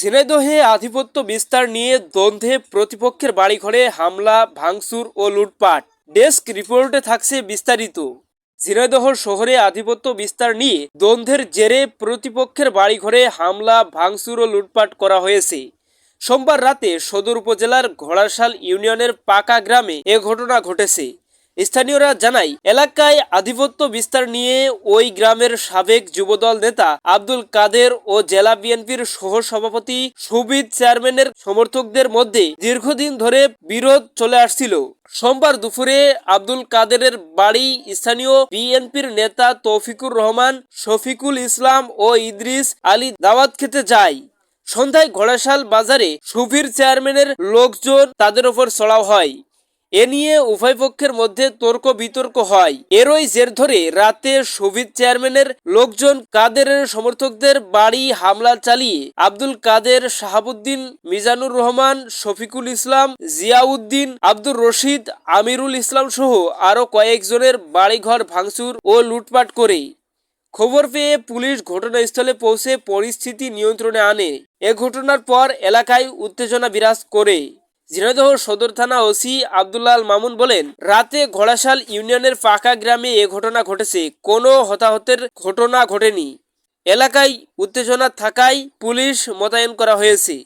ঝিনাইদহে আধিপত্য বিস্তার নিয়ে দ্বন্দ্বে প্রতিপক্ষের বাড়িঘরে হামলা, ভাঙচুর ও লুটপাট। ডেস্ক রিপোর্টে থাকছে বিস্তারিত। ঝিনাইদহ শহরে আধিপত্য বিস্তার নিয়ে দ্বন্দ্বের জেরে প্রতিপক্ষের বাড়িঘরে হামলা, ভাঙচুর ও লুটপাট করা হয়েছে। সোমবার রাতে সদর উপজেলার ঘোড়াশাল ইউনিয়নের পাকা গ্রামে এ ঘটনা ঘটেছে। স্থানীয়রা জানায়, এলাকায় আধিপত্য বিস্তার নিয়ে ওই গ্রামের সাবেক যুবদল নেতা আব্দুল কাদের ও জেলা বিএনপির সহ সভাপতি সুবিদ চেয়ারম্যানের সমর্থকদের মধ্যে দীর্ঘদিন ধরে বিরোধ চলে আসছিল। সোমবার দুপুরে আব্দুল কাদেরের বাড়ি স্থানীয় বিএনপির নেতা তৌফিকুর রহমান, শফিকুল ইসলাম ও ইদ্রিস আলী দাওয়াত খেতে যায়। সন্ধ্যায় ঘোড়াশাল বাজারে সুফির চেয়ারম্যানের লোকজন তাদের ওপর চড়াও হয়। এ নিয়ে উভয় পক্ষের মধ্যে তর্ক বিতর্ক হয়। এরই জের ধরে রাতে শোভিত চেয়ারম্যানের লোকজন কাদেরের সমর্থকদের বাড়ি হামলা চালিয়ে আব্দুল কাদের শাহাবুদ্দিন, মিজানুর রহমান, শফিকুল ইসলাম, জিয়াউদ্দিন, আব্দুর রশিদ, আমিরুল ইসলাম সহ আরও কয়েকজনের বাড়িঘর ভাঙচুর ও লুটপাট করে। খবর পেয়ে পুলিশ ঘটনাস্থলে পৌঁছে পরিস্থিতি নিয়ন্ত্রণে আনে। এ ঘটনার পর এলাকায় উত্তেজনা বিরাজ করে। ঝিনাইদহ সদর থানা ওসি আব্দুল্লাল মামুন বলেন, রাতে ঘোড়াশাল ইউনিয়নের পাকা গ্রামে এ ঘটনা ঘটেছে। কোনো হতাহতের ঘটনা ঘটেনি। এলাকায় উত্তেজনা থাকায় পুলিশ মোতায়েন করা হয়েছে।